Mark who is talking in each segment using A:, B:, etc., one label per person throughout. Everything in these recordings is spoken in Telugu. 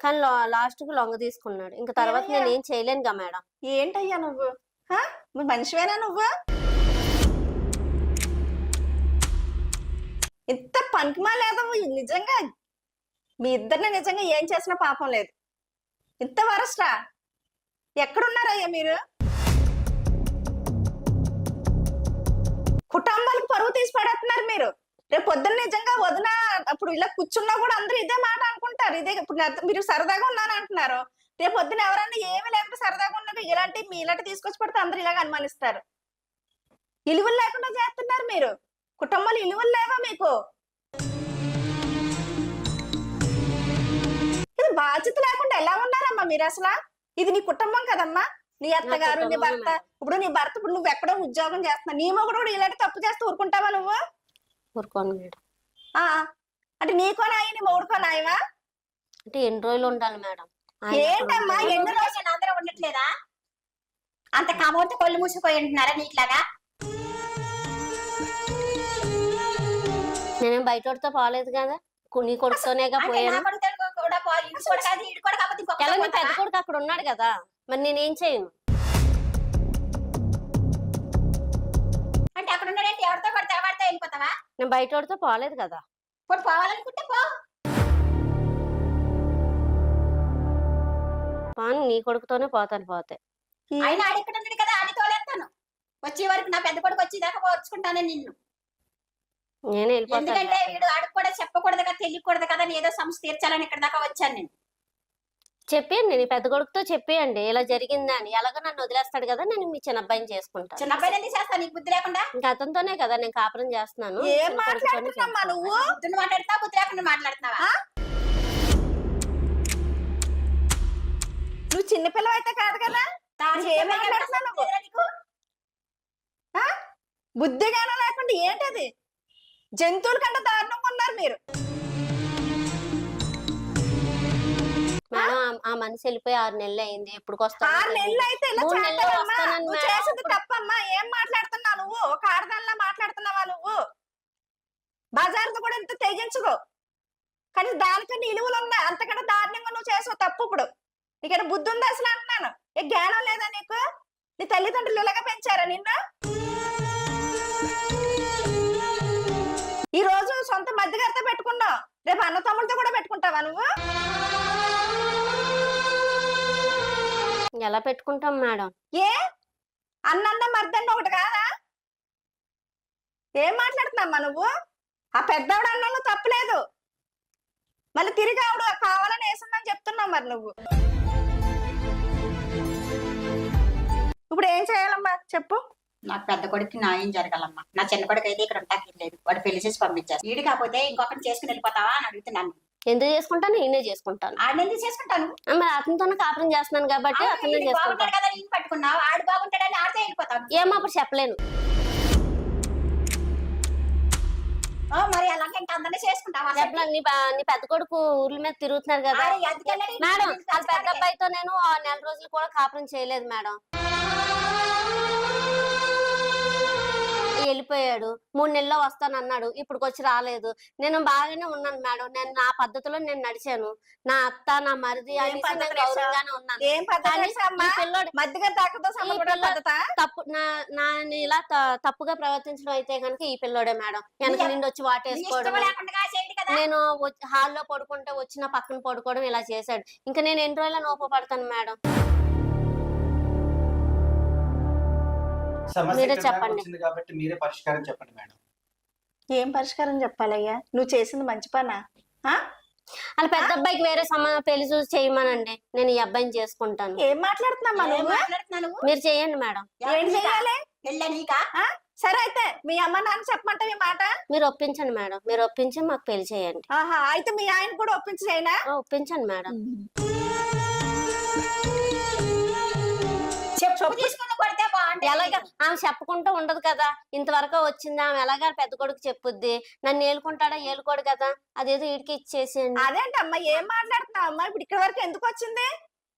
A: కానీ లాస్ట్కి లొంగ తీసుకున్నాడు. ఇంకా తర్వాత? నేను ఏం చేయలేనుగా మేడం.
B: ఏంటయ్యా నువ్వు? మనిషివేనా నువ్వు? ఇంత పనికిమా లేదా నిజంగా మీ ఇద్దరిని నిజంగా ఏం చేసినా పాపం లేదు. ఇంత వరస్ట్రా ఎక్కడున్నారయ్యా మీరు? కుటుంబాలకు పరువు తీసి పడేస్తున్నారు మీరు. రేపు పొద్దున్న నిజంగా వదిన అప్పుడు ఇలా కూర్చున్నా కూడా అందరూ ఇదే మాట అనుకుంటారు ఇదే ఇప్పుడు మీరు సరదాగా ఉన్నాను అంటున్నారు. రేపు పొద్దున ఎవరన్నా ఏమీ లేకుండా సరదాగా ఉన్నది ఇలాంటి మీ ఇలాంటి తీసుకొచ్చి పెడితే అందరూ ఇలాగ అనుమానిస్తారు. ఇలువలు లేకుండా చేస్తున్నారు మీరు. కుటుంబాలు ఇలువలు లేవా మీకు? ఇది బాధ్యత లేకుండా ఎలా ఉన్నారమ్మా మీరు అసలు? ఇది నీ కుటుంబం కదమ్మా. నీ అత్తగారు నీ భర్త. ఇప్పుడు నీ భర్త ఇప్పుడు నువ్వు ఎక్కడో ఉద్యోగం చేస్తున్నావు నీ మొగుడు కూడా ఇలాంటి తప్పు చేస్తూ ఊరుకుంటావా నువ్వు?
A: ఊరుకోను మేడం.
B: అంటే నీకో నాయి నీ మొగుడుకో నాయవా?
A: అంటే ఎన్ని రోజులు ఉండాలి మేడం?
B: ఏంటమ్మా? ఎన్ని? రోజులు
C: అందరూ ఉండట్లేదా? అంత కమోడితే కొళ్ళు మూసిపోయి ఉంటున్నారా నీకులాగా
A: నేనేం బయట వాడితో పోలేదు కదా? కు- నీ కొడుకుతోనేగా
C: అంటే
A: పోయాను. ఎలా పెద్ద? కొడుకు అక్కడ ఉన్నాడు కదా. మరి నేనేం చేయను?
C: అంటే అక్కడ ఉన్నాడంటే ఎవరితో పడితే ఎవరితో వెళ్ళిపోతావా?
A: నేను బయట వాడితో పోలేదు కదా.
C: పోవాలనుకుంటే పో.
A: పాను నీ కొడుకుతోనే పోతాను పోతే.
C: ఆయన ఆడిక్కడ ఉన్నాడు కదా ఆడి తోలేస్తాను. వచ్చే వరకు నా పెద్ద కొడుకు వచ్చేదాకా పోర్చుకుంటాను నిన్ను.
A: నేనే వెళ్ళిపోతాను.
C: ఎందుకంటే వీడు ఆడికి కూడా చెప్పకూడదు కదా తెలియకూడదు కదా అని ఏదో సమస్య తీర్చాలని ఇక్కడ దాకా వచ్చాను నేను.
A: చెప్పేయండి నీ పెద్ద కొడుకుతో చెప్పేయండి. ఇలా జరిగిందని ఎలాగో నన్ను వదిలేస్తాడు కదా నేను మీ చిన్న అబ్బాయిని చేసుకుంటాను.
C: చిన్న అబ్బాయి ఎందుకు చేస్తా నీకు బుద్ధి లేకుండా?
A: ఇంకా అతనితోనే కదా నేను కాపురం చేస్తున్నాను.
B: ఏం
A: చిన్న కొడుకుతోనే
B: మాట్లాడుతున్నామ్మా
A: చేస్తాను.
B: నువ్వు?
C: బుద్ధిని మాట్లాడుతావా బుద్ధి లేకుండా మాట్లాడుతున్నావా?
B: నువ్వు చిన్నపిల్లవ అయితే కాదు కదా? బుద్ధిగానం లేకుండా ఏంటది? జంతువుల కంటే దారుణంగా ఉన్నారు మీరు.
A: ఆ- మనిషి వెళ్ళిపోయి ఆరు నెలలు అయింది ఎప్పుడు
B: ఆరు నెలలు అయితే ఇలా చేస్తావమ్మా నువ్వు చేసింది తప్పమ్మా. ఏం మాట్లాడుతున్నావు నువ్వు? ఒక ఆడదానిలా మాట్లాడుతున్నావా నువ్వు? బజార్తో కూడా ఇంత తెగించుకో. కానీ దానికన్నా ఇలువలు ఉన్నాయి. అంతకంటే దారుణంగా నువ్వు చేసావు తప్పు ఇప్పుడు. నీకు బుద్ధి ఉంది అసలు అంటున్నాను? ఏ జ్ఞానం లేదా నీకు? నీ తల్లిదండ్రులు ఇలాగ పెంచారా నిన్ను? ఈ రోజు సొంత మధ్యగారితో పెట్టుకున్నావు. రేపు అన్న తమ్ములతో కూడా పెట్టుకుంటావా నువ్వు?
A: ఎలా పెట్టుకుంటాం మేడం?
B: ఏ? అన్నన్న మర్దన్న ఒకటి కాదా? ఏం మాట్లాడుతున్నామ్మా నువ్వు? ఆ పెద్దవాడు అన్నంలో తప్పులేదు. మళ్ళీ తిరిగి ఆవిడ కావాలని వేసిందని చెప్తున్నావు మరి నువ్వు. ఇప్పుడు ఏం చేయాలమ్మా? చెప్పు.
C: నాకు పెద్ద కొడుకు న్యాయం జరగాలమ్మా. నా చిన్న కొడుకు అయితే ఇక్కడ ఉంటాకి లేదు. వాడు పెళ్ళి చేసి పంపించారు వీడు కాకపోతే ఇంకొకటి చేసుకుని వెళ్ళిపోతావా అని అడుగుతున్నాను.
A: ఎందుకు చేసుకుంటాను? నేనే చేసుకుంటాను.
C: ఆడిని ఎందుకు చేసుకుంటాను?
A: మరి అతనితోనే కాపురం చేస్తున్నాను కాబట్టి అతనే
C: వీడు
A: చేసుకుంటాను
C: బాగుంటాడు కదా నేను పట్టుకున్నావు. ఆడు బాగుంటాడని ఆడితే వెళ్ళిపోతాను.
A: ఏమో అప్పుడు చెప్పలేను.
C: ఓ, మరి అలాగే ఇంకా అందరినీ చేసుకుంటావా?
A: చెప్పలేను నీ బా- నీ పెద్ద కొడుకు ఊర్ల మీద తిరుగుతున్నారు కదా.
C: ఆడు?
A: మేడం ఆ పెద్ద. అబ్బాయితో నేను ఆ నెల రోజులు కూడా కాపురం చేయలేదు మేడం. వెళ్ళిపోయాడు. మూడు నెలల్లో వస్తానన్నాడు ఇప్పుడు వచ్చి రాలేదు. నేను బాగానే ఉన్నాను మేడం. నేను నా పద్ధతిలో నేను నడిచాను. నా అత్త నా మరిది? గౌరవంగానే ఉన్నాను. తప్పు నా ఇలా తప్పుగా ప్రవర్తించడం అయితే కనుక ఈ పిల్లోడే మేడం. వెనక నుండి వచ్చి వాటేసుకోవడం. నేను హాల్లో పడుకుంటే వచ్చిన పక్కన పడుకోవడం ఇలా చేశాడు. ఇంకా నేను ఎన్ని రోజుల నోపపడతాను మేడం? మీరే చెప్పండి.
D: కాబట్టి మీరే పరిష్కారం చెప్పండి మేడం.
B: ఏం పరిష్కారం చెప్పాలయ్యా? నువ్వు చేసింది మంచి పనా?
A: అలా పెద్ద అబ్బాయికి వేరే సంబంధం పెళ్ళి చూసి చేయమనండి. నేను ఈ అబ్బాయిని చేసుకుంటాను.
B: ఏం
C: మాట్లాడుతున్నావు?
A: మీరు చేయండి మేడం.
B: ఏం చేయాలి? సరే అయితే మీ అమ్మ నాన్న చెప్పమంటే మీ మాట?
A: మీరు ఒప్పించండి మేడం. మీరు ఒప్పించి మాకు పెళ్ళి చేయండి.
B: ఆహా అయితే మీ ఆయన కూడా ఒప్పించి చేయనా
A: ఒప్పించండి మేడం.
C: చెప్పు. తీసుకుని కొడితే బాగుంటుంది.
A: ఎలాగ? ఆమె చెప్పుకుంటూ ఉండదు కదా. ఇంతవరకు వచ్చింది ఆమె ఎలాగా పెద్ద కొడుకు చెప్పుద్ది? నన్ను ఏలుకుంటాడా? ఏలుకోడు కదా. అదేదో వీడికి ఇచ్చేసేయండి.
B: అదేంటమ్మా? ఏం మాట్లాడుతున్నావు అమ్మా ఇప్పుడు ఇక్కడ వరకు ఎందుకు వచ్చింది?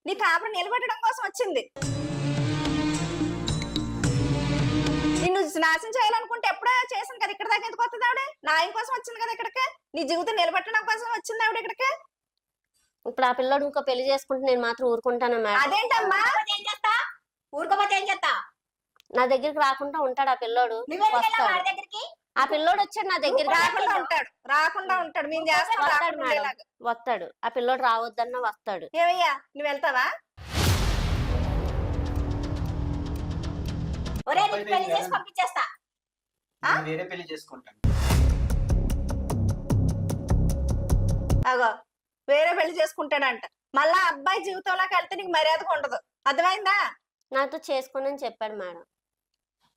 B: నీ కాపురం నిలబెట్టడం కోసం వచ్చింది. నిన్ను నాశనం చేయాలనుకుంటే ఎప్పుడో చేసాను కదా. ఇక్కడ దాకా ఎందుకు వస్తుంది ఆవిడ? న్యాయం కోసం వచ్చింది కదా ఇక్కడికి? నీ జీవితం నిలబెట్టడం కోసం వచ్చింది ఆవిడ ఇక్కడికి?
A: ఇప్పుడు ఆ పిల్లోడు ఇంకో పెళ్ళి చేసుకుంటే నేను మాత్రం ఊరుకుంటానా మేడం
B: అదేంటమ్మా?
C: ఊరుకోపోతే ఏం చేస్తా ఊరుకోపోతే ఏం చేస్తా
A: నా దగ్గరికి రాకుండా ఉంటాడు ఆ పిల్లోడు. వస్తాడు.
C: దగ్గరికి?
A: ఆ పిల్లోడు వచ్చాడు నా దగ్గరికి.
B: రాకుండా ఉంటాడు. రాకుండా ఉంటాడు. మేము చేస్తాం
A: వస్తాడు
B: రాకుండా
A: మేడం.
B: ఉండేలాగా.
A: వస్తాడు. ఆ పిల్లోడు రావద్దన్నా వస్తాడు.
B: ఏమయ్యా? నువ్వు వెళ్తావా?
C: ఒరే నీకు పెళ్ళి చేసి
D: దగ్గర-
C: పంపించేస్తా.
D: నేను వేరే పెళ్ళి చేసుకుంటాను.
B: అగో వేరే పెళ్ళి చేసుకుంటాడంట. మళ్ళా అబ్బాయి జీవితంలోకి వెళ్తే నీకు మర్యాదగా ఉండదు. అర్థమైందా?
A: నాతో చేసుకోనని చెప్పాడు మేడం.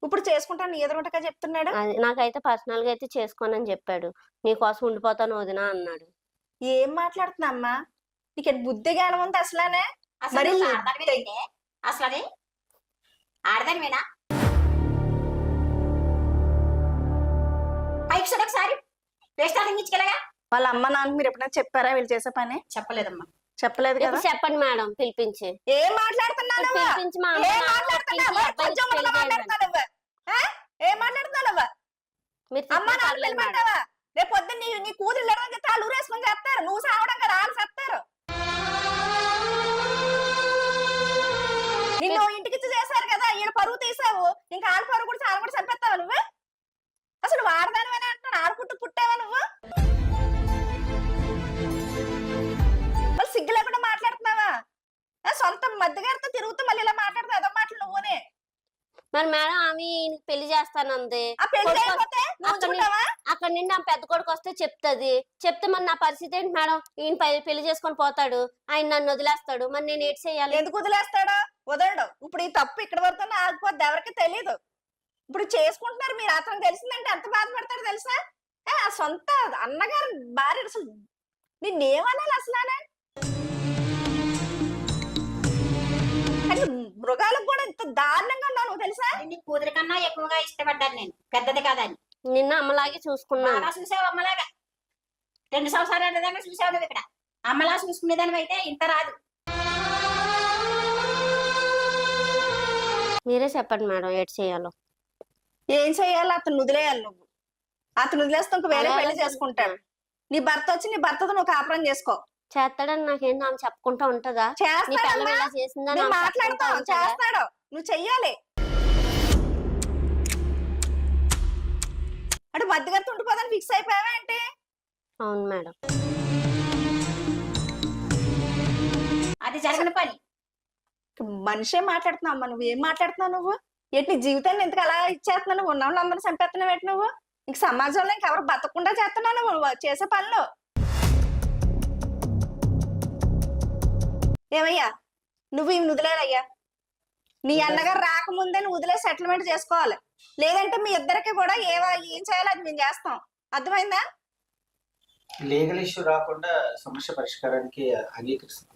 B: ఇప్పుడు చేసుకుంటాను నీ ఎదురుంటగా చెప్తున్నాడు?
A: అది నాకైతే పర్సనల్గా అయితే చేసుకోనని చెప్పాడు. నీకోసం ఉండిపోతాను వదినా అన్నాడు.
B: ఏం మాట్లాడుతున్నామ్మా నీకు బుద్ధి జ్ఞానం ఉంది అసలానే?
C: అసలు
B: మరి-
C: ఆడదానివేనంటే అసలు అది ఆడదానివేనా పైకి చూడు ఒకసారి. వేస్ట్
B: వాళ్ళ అమ్మ నాన్న మీరు ఎప్పుడైనా చెప్పారా వీళ్ళు చేసే పని?
C: చెప్పలేదమ్మా.
B: చెప్పలేదు కదా?
A: చెప్పండి మేడం పిలిపించి.
B: ఏం మాట్లాడుతున్నావు?
A: పిలిపించి మా అమ్మ
B: ఏం మాట్లాడుతున్నావు? కొంచెం
A: చేయండి.
B: మాట్లాడుతున్నావు? ఆ? ఏం మాట్లాడుతున్నావు?
A: మీరు
B: అమ్మ
A: తిట్టినా
B: నాన్న
A: పర్లేదు మేడం.
B: పిలమంటావా రేపు పొద్దున్న నీ నీ కూతురు ఇళ్ళడానికి తాళ్ళు ఊరేసుకొని చేస్తారు నువ్వు సావడం కదా వాళ్ళు చేస్తారు నిన్ను ఇంటికి ఇచ్చి చేశారు కదా ఈయన పరువు తీసావు. ఇంకా ఆడ పరువు కూడా చాలా కూడా చంపేస్తావా నువ్వు? అసలు వాడదానివని అంటున్నాను ఆడుకుంటూ పుట్టావా నువ్వు?
A: మరి మేడం ఆమె ఈయనకి పెళ్ళి చేస్తానంది.
B: ఆ పెళ్ళి
A: కొడుకు-
B: చేయకపోతే నువ్వు
A: అక్కడ నీ-
B: ఉంచుకుంటావా
A: అక్కడ నుండి ఆ పెద్ద కొడుకు వస్తే చెప్తది. చెప్తే మరి నా పరిస్థితి ఏంటి మేడం? ఈయన పె- పెళ్ళి చేసుకొని పోతాడు. ఆయన నన్ను వదిలేస్తాడు. మరి నేను ఏటి చేయాలి?
B: ఎందుకు వదిలేస్తాడో? వదలడు. ఇప్పుడు ఈ తప్పు ఇక్కడ వరకు ఆగిపోద్ది. ఎవరికి తెలియదు ఇప్పుడు చేసుకుంటున్నారు మీరు. అతను తెలిసిందంటే ఎంత బాధపడతాడు తెలుసా? ఏ, ఆ సొంత అన్నగారు భార్య అసలు నిన్నేమనాలి అసలు మృగాలకు కూడా ఇంత దారుణంగా ఉన్నావు నువ్వు తెలుసా?
C: నీ కూతురి కన్నా ఎక్కువగా ఇష్టపడ్డాను నేను. పెద్దది కాదని.
A: నిన్న అమ్మలాగే చూసుకున్నాను
C: బాగా చూసావు అమ్మలాగా. రెండు సంవత్సరాలు దాకా చూసావు నువ్వు ఇక్కడ. అమ్మలా చూసుకునేదానివి అయితే ఇంత రాదు.
A: మీరే చెప్పండి మేడం ఏటి చేయాలో.
B: ఏం చేయాలి అతను వదిలేయాలి నువ్వు. అతను వదిలేస్తే ఇంక వేరే
A: అలా పెళ్ళి
B: చేసుకుంటాడు. నీ భర్త వచ్చి నీ భర్తతో నువ్వు కాపురం చేసుకో.
A: చేస్తాడని నాకేంటి ఆమె చెప్పుకుంటా ఉంటదా? నీ పిల్ల
B: చేస్తాడమ్మా
A: ఇలా చేసిందని
B: నువ్వు
A: ఆమె చెప్పుకుంటా
B: మాట్లాడతావు
A: ఉంటదా?
B: చేస్తాడు. నువ్వు చెయ్యాలి. అంటే మధ్యగత ఉండిపోదని ఫిక్స్ అయిపోయావా ఏంటి?
A: అవును మేడం.
C: అది జరిగిన పని.
B: మనిషే మాట్లాడుతున్నావు అమ్మా. నువ్వు ఏం మాట్లాడుతున్నావు నువ్వు? ఏంటి నీ జీవితాన్ని ఎందుకు అలా ఇచ్చేస్తున్నావు? నువ్వు ఉన్న వాళ్ళందరూ చంపేస్తున్నావు ఏంటి నువ్వు? ఇంక సమాజంలో ఇంకెవరు బతకకుండా చేస్తున్నావు నువ్వు? చేసే పనులు. ఏమయ్యా? నువ్వు ఇవి వదిలేరయ్యా నీ అన్నగారు రాకముందే నువ్వు వదిలే సెటిల్మెంట్ చేసుకోవాలి. లేదంటే మీ ఇద్దరికి కూడా ఏ ఏం చేయాలో అది మేము చేస్తాం. అర్థమైందా?
D: లీగల్ ఇష్యూ రాకుండా సమస్య పరిష్కారానికి అంగీకరిస్తాను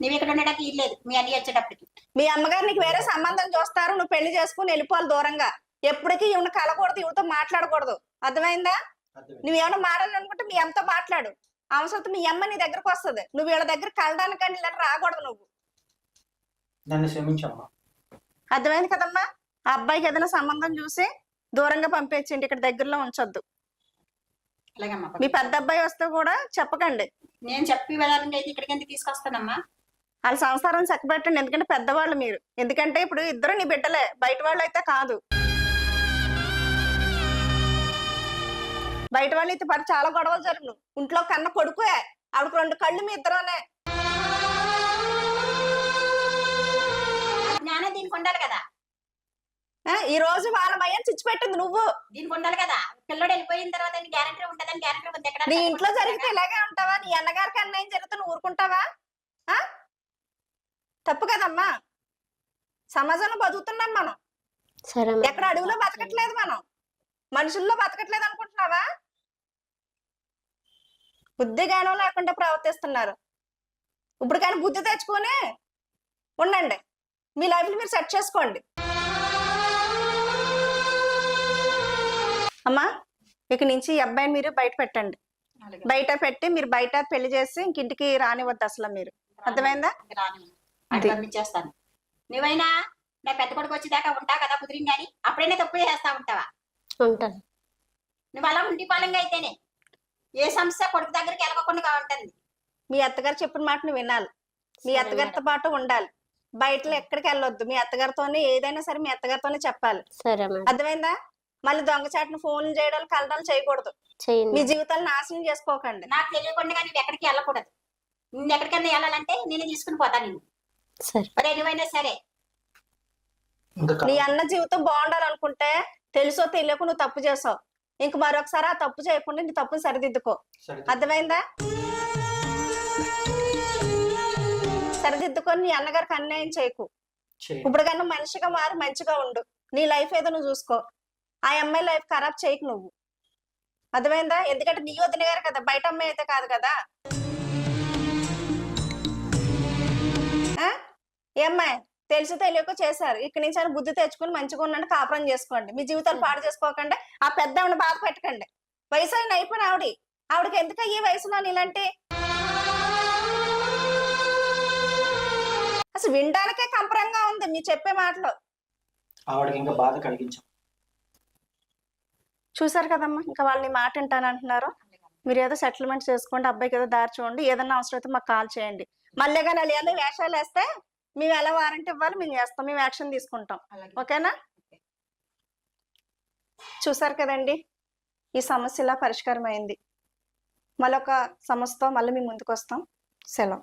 C: నువ్వు ఇక్కడ ఉండడానికి ఇల్లేదు మీ అన్ని వచ్చేటప్పటికి.
B: మీ అమ్మగారు నీకు వేరే సంబంధం చూస్తారు. నువ్వు పెళ్ళి చేసుకుని వెళ్ళిపోవాలి దూరంగా. ఎప్పటికీ ఈవిడ కలకూడదు ఈవిడతో మాట్లాడకూడదు. అర్థమైందా?
D: అర్థమైంది.
B: నువ్వు ఏమైనా మాట్లాడాలనుకుంటే మీ అమ్మతో మాట్లాడు. అవసరం మీ అమ్మ నీ దగ్గరకు వస్తుంది. నువ్వు వీళ్ళ దగ్గర కలడానికని ఇలా రాకూడదు నువ్వు.
D: నన్ను క్షమించమ్మా.
B: అర్థమైంది కదమ్మా? ఆ అబ్బాయికి ఏదైనా సంబంధం చూసి దూరంగా పంపించండి ఇక్కడ దగ్గరలో ఉంచొద్దు.
C: అలాగమ్మా
B: మీ పెద్ద అబ్బాయి వస్తే కూడా చెప్పకండి.
C: నేను చెప్పి వెళ్ళాలంటే అయితే ఇక్కడికి ఎందుకు తీసుకొస్తానమ్మా?
B: వాళ్ళ సంసారం చక్కబెట్టండి ఎందుకంటే పెద్దవాళ్ళు మీరు. ఎందుకంటే ఇప్పుడు ఇద్దరు నీ బిడ్డలే బయట వాళ్ళు అయితే కాదు. బయట వాళ్ళు అయితే పాటు చాలా గొడవలు జరుగును ఇంట్లో కన్న కొడుకుయే ఆవిడకు రెండు కళ్ళు మీ ఇద్దరునే.
C: జ్ఞానం దీనికి ఉండాలి కదా?
B: ఆ, ఈ రోజు వాళ్ళ మయ్యని చిచ్చిపెట్టింది నువ్వు.
C: దీనికి ఉండాలి కదా? పిల్లడు వెళ్ళిపోయిన తర్వాత గ్యారంటీ ఉంటదని గ్యారంటీ ఉంది ఎక్కడ
B: నీ ఇంట్లో జరిగితే ఇలాగే ఉంటావా? నీ అన్నగారికి అన్యాయం జరిగితే నువ్వు ఊరుకుంటావా? ఆ? తప్పు కదమ్మా. సమాజంలో బతుకుతున్నాం మనం. ఎక్కడ అడవిలో బతకట్లేదు మనం. మనుషుల్లో బతకట్లేదు అనుకుంటున్నావా? బుద్ధి జ్ఞానం లేకుండా ప్రవర్తిస్తున్నారు. ఇప్పుడు కానీ బుద్ధి తెచ్చుకొని ఉండండి. మీ లైఫ్ మీరు సెట్ చేసుకోండి. అమ్మా ఇక నుంచి ఈ అబ్బాయిని మీరు బయట పెట్టండి. బయట పెట్టి మీరు బయట పెళ్ళి చేసి ఇంక ఇంటికి రానివద్దు అసలు మీరు. అర్థమైందా?
C: పంపించేస్తాను. నువ్వైనా నా పెద్ద కొడుకు వచ్చేదాకా ఉంటా కదా కుదిరింది కానీ అప్పుడైనా తప్పు చేస్తా ఉంటావా?
A: ఉంటాను.
C: నువ్వు అలా ఉండి పాలంగా అయితేనే. ఏ సమస్య కొడుకు దగ్గరికి వెళ్ళకుండా ఉంటుంది.
B: మీ అత్తగారు చెప్పిన మాటను వినాలి. మీ అత్తగారితో పాటు ఉండాలి. బయటలో ఎక్కడికి వెళ్ళొద్దు. మీ అత్తగారితోనే ఏదైనా సరే మీ అత్తగారితోనే చెప్పాలి.
A: సరే
B: అర్థమైందా? మళ్ళీ దొంగచాటును ఫోన్లు చేయడాలు కలడాలు చేయకూడదు.
A: చేయండి.
B: మీ జీవితాలు నాశనం చేసుకోకండి.
C: నాకు తెలియకుండా నువ్వు ఎక్కడికి వెళ్ళకూడదు. నిన్ను ఎక్కడికైనా వెళ్ళాలంటే నేను తీసుకుని పోతా నిన్ను.
A: సరే.
C: సరే.
B: నీ. అన్న జీవితం బాగుండాలనుకుంటే తెలుసో తెలియక నువ్వు తప్పు చేసావు. ఇంక మరొకసారి ఆ తప్పు చేయకుండా నీ తప్పుని సరిదిద్దుకో.
D: సరే
B: అర్థమైందా? సరిదిద్దుకొని నీ అన్నగారికి అన్యాయం చేయకు.
D: చేయి.
B: ఇప్పుడు కన్నా మనిషిగా మారి మంచిగా ఉండు. నీ లైఫ్ ఏదో నువ్వు చూసుకో. ఆ అమ్మాయి లైఫ్ ఖరాబ్ చేయకు నువ్వు. అర్థమైందా? ఎందుకంటే నీ వదిన గారు కదా బయట అమ్మాయి అయితే కాదు కదా. ఆ? తెలుసు తెలియక చేశారు. ఇక్కడి నుంచి ఆయన బుద్ధి తెచ్చుకుని మంచిగా ఉన్నట్టు కాపురం చేసుకోండి. మీ జీవితాలు పాడు చేసుకోకండి ఆ పెద్ద ఆవిడ బాధ పెట్టకండి. వయసు అయిన అయిపోయిన ఆవిడ. ఆవిడకి ఎందుకు ఈ వయసులో ఇలాంటి అసలు వినడానికే కంపరంగా ఉంది మీరు చెప్పే మాటలు.
D: ఆవిడకి ఇంకా బాధ కలిగించాం.
B: చూసారు కదమ్మా ఇంకా వాళ్ళని మాట వింటానంటున్నారు మీరు ఏదో సెటిల్మెంట్ చేసుకోండి అబ్బాయికి ఏదో దారి చూడండి ఏదైనా అవసరం అయితే మాకు కాల్ చేయండి. మళ్ళీ కానీ వాళ్ళు ఏదో వేషాలు వేస్తే మేము ఎలా వారంటీ ఇవ్వాలి? మేము చేస్తాం మేము యాక్షన్ తీసుకుంటాం. ఓకేనా? చూసారు కదండి? ఈ సమస్య ఇలా పరిష్కారం అయింది మళ్ళొక సమస్యతో మళ్ళీ మేము ముందుకు వస్తాం సెలవు.